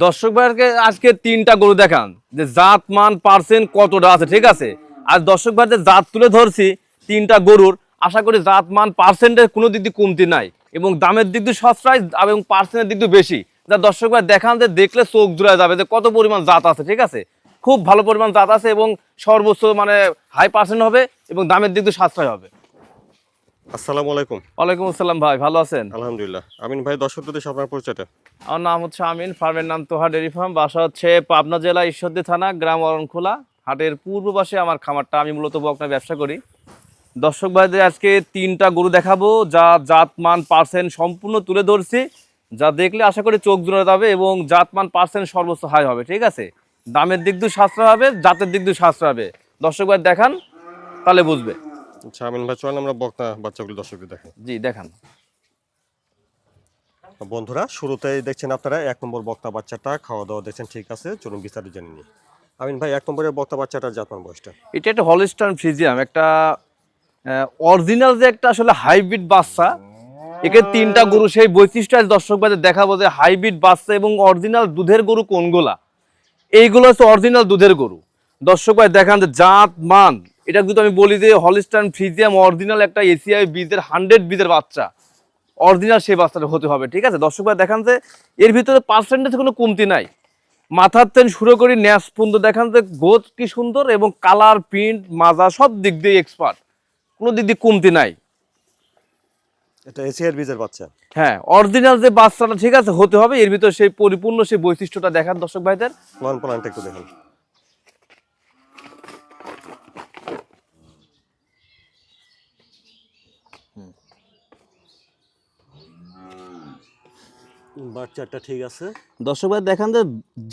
দর্শক ভাইকে আজকে তিনটা গরু দেখান। যে জাত, মান পার্সেন্ট কতটা আছে, ঠিক আছে? আর দর্শক ভাইদের জাত তুলে ধরছি, তিনটা গরুর, আশা করি জাত, মান পার্সেন্টের কোনো দিক দিয়ে কমতি নাই। এবং দামের দিক দিয়ে সস্তায়, এবং পার্সেন্টের দিক দিয়ে বেশি। যা দর্শক ভাই দেখান যে দেখলে চোখ জুড়ে যাবে যে কত পরিমাণ জাত আছে, ঠিক আছে? খুব ভালো পরিমাণ জাত আছে এবং সর্বোচ্চ মানে হাই পার্সেন্ট হবে এবং দামের দিক দিয়ে সাশ্রয় হবে। আসসালামু আলাইকুম। ওয়ালাইকুম আসসালাম ভাই ভালো আছেন? আলহামদুলিল্লাহ। আমিন ভাই দর্শকদের দেশে আপনার পরিচয়টা আমার নাম হচ্ছে আমিন ফার্মের নাম তোহা ডেরি ফার্ম বাসা হচ্ছে পাবনা জেলা ঈশ্বরদী থানা গ্রাম অরণখোলা হাটের পূর্ব পাশে আমার খামারটা। আমি মূলত বকনা ব্যবসা করি। দর্শক ভাইদের আজকে তিনটা গরু দেখাবো যা জাতমান পার্সেন্ট সম্পূর্ণ তুলে ধরছি। যা দেখলে আশা করি চোখ জুড়ে যাবে এবং জাতমান পার্সেন্ট সর্বোচ্চ হাই হবে ঠিক আছে? দামের দিক দিয়ে সাশ্রয় হবে জাতের দিক দিয়ে সাশ্রয় হবে। দর্শক ভাই দেখান তাহলে বুঝবে। আচ্ছা আমিন ভাই চলেন আমরা বক্তা বাচ্চাগুলো দর্শকদের দেখেন জি দেখান। বন্ধুরা শুরুতেই দেখছেন আপনারা এক নম্বর বক্তা বাচ্চাটা খাওয়া দাওয়া দেখছেন ঠিক আছে চলুন বিস্তারিত জেনে নিই। আমিন ভাই এক নম্বরের বক্তা বাচ্চাটার জাতমান বয়সটা? এটা একটা হলিস্টার্ন ফ্রিজিয়াম একটা অরিজিনাল যে একটা আসলে হাইব্রিড বাচ্চা একে তিনটা গরু সেই বৈশিষ্ট্য আজ দর্শক বাজার দেখাবো যে হাইব্রিড বাচ্চা এবং অরিজিনাল দুধের গরু কোনগুলা। এইগুলো হচ্ছে অরিজিনাল দুধের গরু। দর্শক ভাই দেখান যে জাত মান এটা কিন্তু আমি বলি যে হলিস্টার্ন ফ্রিজিয়াম অরিজিনাল একটা এসিআই বীজের হান্ড্রেড বীজের বাচ্চা। অরিজিনাল সেই বাচ্চাটা হতে হবে ঠিক আছে? দর্শক ভাই দেখান যে এর ভিতরে পার্সেন্টেজ কোনো কমতি নাই। মাথার তেন শুরু করি ন্যাস পর্যন্ত দেখান যে গোদ কি সুন্দর এবং কালার প্রিন্ট মাজা সব দিক দিয়ে এক্সপার্ট কোনো দিক দিয়ে কমতি নাই। এটা এসিআর বীজের বাচ্চা। হ্যাঁ অরিজিনাল যে বাচ্চাটা ঠিক আছে হতে হবে। এর ভিতরে সেই পরিপূর্ণ সেই বৈশিষ্ট্যটা দেখান দর্শক ভাইদের। প্লানটা একটু দেখেন। বাচ্চাটা ঠিক আছে। দর্শক ভাই দেখান যে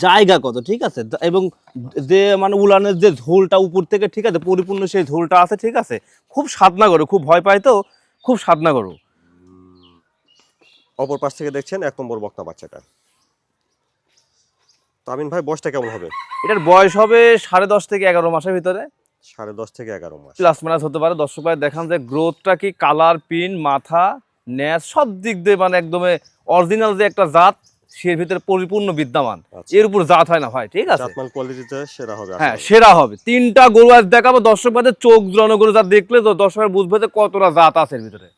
জায়গা কত ঠিক আছে? এবং যে মানে উলানের যে ঝোলটা উপর থেকে ঠিক আছে পরিপূর্ণ সেই ঝোলটা আছে ঠিক আছে? খুব সাধনা করো খুব ভয় পায় তো? খুব সাধনা করো। অপর পাশ থেকে দেখছেন এক নম্বর বক্তা বাচ্চাটা। তো আমিন ভাই বয়সটা কেমন হবে? এটার বয়স হবে সাড়ে দশ থেকে এগারো মাসের ভিতরে। সাড়ে দশ থেকে এগারো মাস। প্লাস মাইনাস হতে পারে। দর্শক ভাই দেখান যে গ্রোথটা কি কালার পিন মাথা? ন্যাস সব দিক দিয়ে মানে একদমে অরিজিনাল যে একটা জাত সের ভিতরে পরিপূর্ণ বিদ্যমান। আচ্ছা। এর উপর জাত হয় না ভাই ঠিক আছে? সেরা হবে হ্যাঁ সেরা হবে। তিনটা গরু আজ দেখাবো দর্শক ভাইদের চোখ জড়ানো গরু যা দেখলে তো দর্শক বুঝবে যে কতটা জাত আছে এর ভিতরে।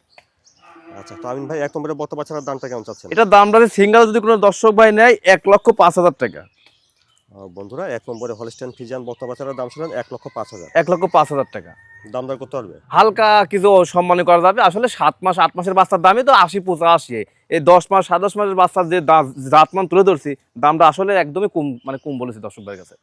আচ্ছা তো আমিন ভাই এক নম্বরে বক্তা বাচ্চাটার দামটা কেমন চাচ্ছেন? এটা দাম রাখে সিঙ্গেল যদি কোনো দর্শক ভাই নেয় এক লক্ষ পাঁচ হাজার টাকা। বন্ধুরা এক নম্বরে হলস্টেন ফিজিয়ান বক্তা বাচ্চাটার দাম ছিলেন এক লক্ষ পাঁচ হাজার। এক লক্ষ পাঁচ হাজার টাকা। দাম দর করতে পারবে? হালকা কিছু সম্মান করা যাবে। আসলে সাত মাস আট মাসের বাচ্চার দামই তো আশি পঁচাশি। এই দশ মাস সাত দশ মাসের বাচ্চার যে দা- জাতমান তুলে ধরছি দামটা আসলে একদমই কম মানে কম বলেছি দর্শক ভাইয়ের কাছে।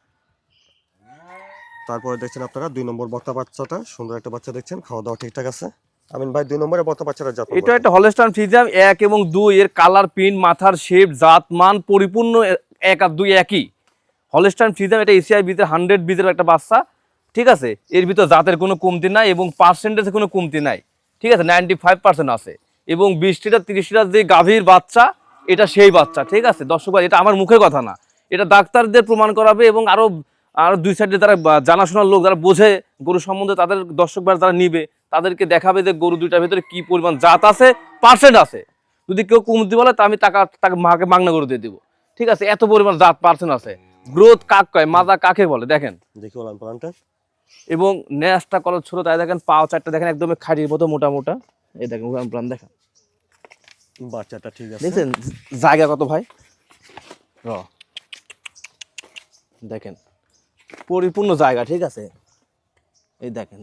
তারপরে দেখছেন আপনারা দুই নম্বর বক্তা বাচ্চাটা সুন্দর একটা বাচ্চা দেখছেন খাওয়া দাওয়া ঠিকঠাক আছে। আমিন ভাই দুই নম্বরে বক্তা বাচ্চাটা জাত এটা একটা হলস্টান ফিজিয়াম এক এবং দুই এর কালার প্রিন্ট মাথার শেপ জাত মান পরিপূর্ণ এক আর দুই একই। হলস্টান ফিজিয়াম এটা এসিআই বীজের হান্ড্রেড বীজের একটা বাচ্চা। ঠিক আছে? এর ভিতর জাতের কোনো কমতি নাই এবং পার্সেন্টেজে কোনো কমতি নাই। ঠিক আছে? নাইনটি ফাইভ পার্সেন্ট আছে। এবং বিশটিটা তিরিশটা যে গাভীর বাচ্চা, এটা সেই বাচ্চা, ঠিক আছে? দর্শক এটা আমার মুখের কথা না। এটা ডাক্তারদের প্রমাণ করাবে এবং আরও আরও দুই সাইডে যারা জানাশোনার লোক যারা বোঝে গরু সম্বন্ধে, তাদের দর্শক ভাই যারা নিবে, তাদেরকে দেখাবে যে গরু দুইটার ভিতরে কি পরিমাণ জাত আছে পার্সেন্ট আছে। যদি কেউ কমতি বলে, তা আমি টাকা তাকে মাকে মাগনা করে দিয়ে দিব। ঠিক আছে? এত পরিমাণ জাত পার্সেন্ট আছে। গ্রোথ কাক কয়? মাজা কাকে বলে? দেখেন। দেখি এবং ন্যাসটা কলর ছোট তাই দেখেন পাও চারটা দেখেন একদম খাড়ির মতো মোটা মোটা। এই দেখেন প্লান দেখেন বাচ্চাটা ঠিক আছে। দেখছেন? জায়গা কত ভাই? র। দেখেন পরিপূর্ণ জায়গা ঠিক আছে? এই দেখেন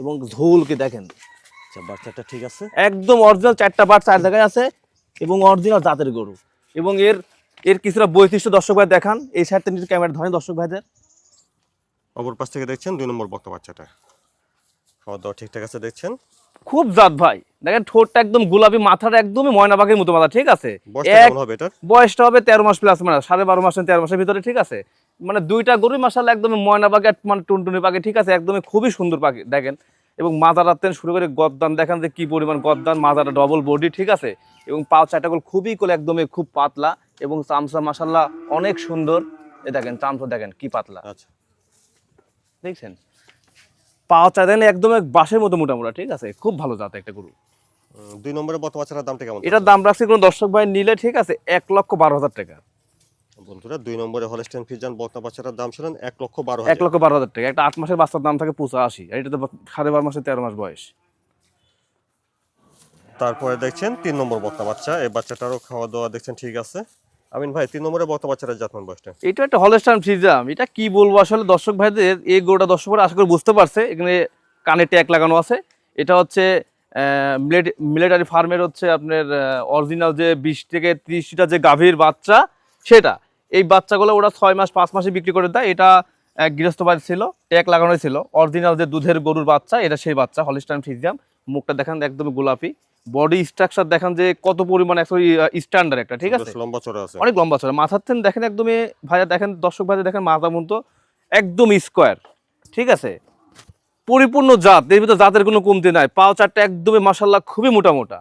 এবং ঝোলকে দেখেন। আচ্ছা বাচ্চাটা ঠিক আছে? একদম অরিজিনাল চারটা বার চার জায়গায় আছে এবং অরিজিনাল জাতের গরু। এবং এর এর কিছুটা বৈশিষ্ট্য দর্শক ভাই দেখান। এই সাইডটা ক্যামেরা ধরেন দর্শক ভাইদের। অপর পাশ থেকে দেখছেন দুই নম্বর বক্তা বাচ্চাটা। খাওয়া দাওয়া ঠিকঠাক আছে দেখছেন? খুব জাত ভাই। দেখেন ঠোঁটটা একদম গোলাপি মাথাটা একদমই ময়না পাখির মতো মাথা ঠিক আছে? বয়সটা হবে তেরো মাস প্লাস মানে সাড়ে বারো মাস তেরো মাসের ভিতরে ঠিক আছে? মানে দুইটা গরুই মাসাল একদমই ময়না পাখি আর মানে টুনটুনি পাখি ঠিক আছে? একদমই খুবই সুন্দর পাখি দেখেন? এবং মাথাটা তেন শুরু করে গদ্দান দেখেন যে কি পরিমাণ গদ্দান মাথাটা ডবল বডি ঠিক আছে? এবং পাও চারটাগুলো খুবই কোলে একদমই খুব পাতলা এবং চামচা মাসাল্লাহ অনেক সুন্দর। এ দেখেন চামচা দেখেন কি পাতলা। আচ্ছা। দেখছেন? পাও চা দেখেন একদম এক বাঁশের মতো মোটামোটা ঠিক আছে? খুব ভালো জাত একটা গরু। দুই নম্বরে বক্তা বাচ্চাটার দামটা কেমন? এটার দাম রাখছি কোনো দর্শক ভাই নিলে ঠিক আছে এক লক্ষ বারো হাজার টাকা। বন্ধুরা দুই নম্বরে হলস্টেন ফিজান বকনা বাচ্চাটার দাম ছিলেন এক লক্ষ বারো এক লক্ষ বারো হাজার টাকা। একটা আট মাসের বাচ্চার দাম থাকে পঁচা আশি আর এটা তো সাড়ে বারো মাসে তেরো মাস বয়স। তারপরে দেখছেন তিন নম্বর বকনা বাচ্চা এই বাচ্চাটারও খাওয়া দাওয়া দেখছেন ঠিক আছে। আমিন ভাই, তিন নম্বরে বকনা বাচ্চাটার জাতমান বয়সটা? এটা একটা হলস্টান ফ্রিজাম। এটা কি বলব আসলে? দর্শক ভাইদের এই গরুটা দর্শক ভাইরা আশা করি বুঝতে পারছে। এখানে কানে ট্যাগ লাগানো আছে। এটা হচ্ছে মিলিটারি ফার্মের হচ্ছে আপনার অরিজিনাল যে বিশ থেকে ত্রিশটা যে গাভীর বাচ্চা, সেটা। এই বাচ্চাগুলো ওরা ছয় মাস, পাঁচ মাসে বিক্রি করে দেয়। এটা গৃহস্থ বাড়ি ছিল, ট্যাগ লাগানো ছিল। অরিজিনাল যে দুধের গরুর বাচ্চা, এটা সেই বাচ্চা হলিস্টান ফ্রিজিয়াম মুখটা দেখেন একদম গোলাপি। বডি স্ট্রাকচার দেখেন যে কত পরিমাণে স্ট্যান্ডার্ড একটা ঠিক আছে? লম্বা চড়া আছে। অনেক লম্বা চলে মাথার থেন দেখেন একদমই ভাইয়া দেখেন দর্শক ভাইয়া দেখেন মাথা মতো একদম স্কোয়ার ঠিক আছে? পরিপূর্ণ জাত এর ভিতরে জাতের কোনো কমতি নাই। পাও চারটা একদমই মাসাল্লাহ খুবই মোটা মোটা।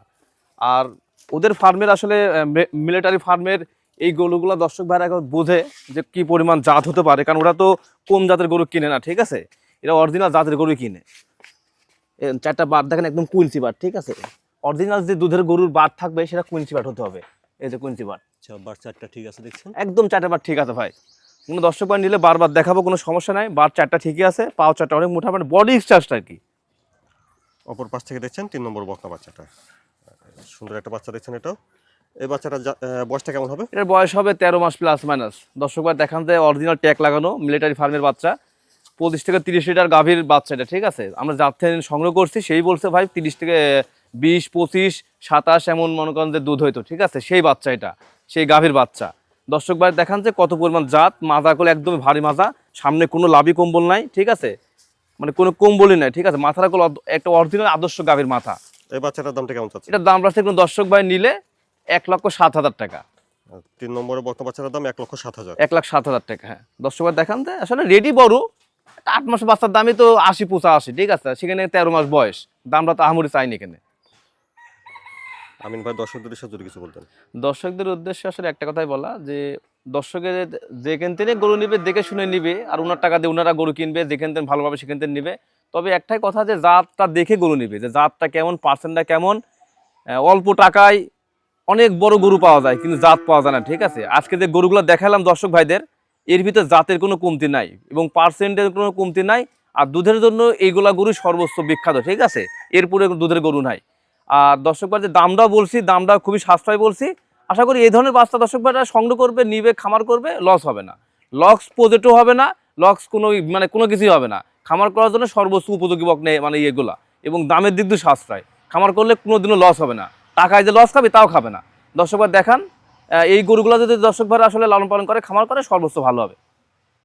আর ওদের ফার্মের আসলে মিলিটারি ফার্মের এই গরুগুলো দর্শক ভাইরা এখন বোঝে যে কি পরিমাণ জাত হতে পারে। কারণ ওরা তো কম জাতের গরু কিনে না ঠিক আছে? এরা অরিজিনাল জাতের গরু কিনে। চারটা বার দেখেন একদম কুইন্সি বার ঠিক আছে? অরিজিনাল যে দুধের গরুর বার থাকবে সেটা কুইন্সি বার হতে হবে। এই যে কুইন্সি বার আচ্ছা চারটা ঠিক আছে দেখছেন? একদম চারটা বার ঠিক আছে ভাই। কোনো দর্শক বার নিলে বারবার দেখাবো কোনো সমস্যা নাই। বার চারটা ঠিকই আছে পাও চারটা অনেক মোটা মানে বডি স্ট্রাকচার আর কি। অপর পাশ থেকে দেখছেন তিন নম্বর বকনা বাচ্চাটা। সুন্দর একটা বাচ্চা দেখছেন এটাও। এই বাচ্চাটা বয়সটা কেমন হবে? এটার বয়স হবে তেরো মাস প্লাস মাইনাস দর্শক বার দেখান যায় অরিজিনাল ট্যাগ লাগানো মিলিটারি ফার্মের বাচ্চা। পঁচিশ থেকে তিরিশ লিটার গাভীর বাচ্চা এটা ঠিক আছে? আমরা থেকে সংগ্রহ করছি সেই বলছে ভাই তিরিশ থেকে বিশ পঁচিশ সাতাশ এমন মনে করেন যে দুধ হইতো ঠিক আছে? সেই বাচ্চা এটা সেই গাভীর বাচ্চা। দর্শক ভাই দেখান যে কত পরিমাণ জাত মাজাগুলো একদমই ভারী মাজা সামনে কোনো লাভি কম্বল নাই ঠিক আছে? মানে কোনো কম্বলই নাই ঠিক আছে? মাথাটা গুলো একটা অরিজিনাল আদর্শ গাভীর মাথা। এই বাচ্চাটার দামটা কেমন চাচ্ছে এটার দাম রাখছে কোনো দর্শক ভাই নিলে এক লক্ষ সাত হাজার টাকা। তিন নম্বরে বকনা বাচ্চাটার দাম এক লক্ষ সাত হাজার। এক লাখ সাত হাজার টাকা হ্যাঁ। দর্শক ভাই দেখান আসলে রেডি বড় আট মাস বাচ্চার দামই তো আশি পঁচা আশি ঠিক আছে? সেখানে তেরো মাস বয়স। দামটা তো আহামরি চাইনি এখানে। আমিন ভাই দর্শকদের যদি কিছু বলতেন। দর্শকদের উদ্দেশ্যে আসলে একটা কথাই বলা যে দর্শকের যেখান থেকে গরু নিবে দেখে শুনে নিবে আর ওনার টাকা দিয়ে ওনারা গরু কিনবে যেখান থেকে ভালোভাবে সেখান থেকে নিবে। তবে একটাই কথা যে জাতটা দেখে গরু নিবে যে জাতটা কেমন পার্সেন্টটা কেমন অল্প টাকায় অনেক বড় গরু পাওয়া যায় কিন্তু জাত পাওয়া যায় না ঠিক আছে? আজকে যে গরুগুলো দেখালাম দর্শক ভাইদের এর ভিতরে জাতের কোনো কমতি নাই এবং পার্সেন্টের কোনো কমতি নাই, আর দুধের জন্য এইগুলা গরু সর্বোচ্চ বিখ্যাত, ঠিক আছে? এরপরে দুধের গরু নাই। আর দর্শক ভাই, যে দামটাও বলছি দামটা খুবই সাশ্রয় বলছি, আশা করি এই ধরনের বাচ্চা দর্শক ভাইরা সংগ্রহ করবে, নিবে, খামার করবে লস হবে না। লক্স প্রজেক্টও হবে না লক্স কোনো মানে কোনো কিছুই হবে না। খামার করার জন্য সর্বোচ্চ উপযোগী বক নেই মানে ইয়েগুলা এবং দামের দিক দিয়ে সাশ্রয় খামার করলে কোনোদিনও লস হবে না। টাকায় যে লস খাবে, তাও খাবে না। দর্শক ভাই, দেখান। এই গরুগুলো যদি দর্শক ভাইরা আসলে লালন পালন করে খামার করে সর্বোচ্চ ভালো হবে।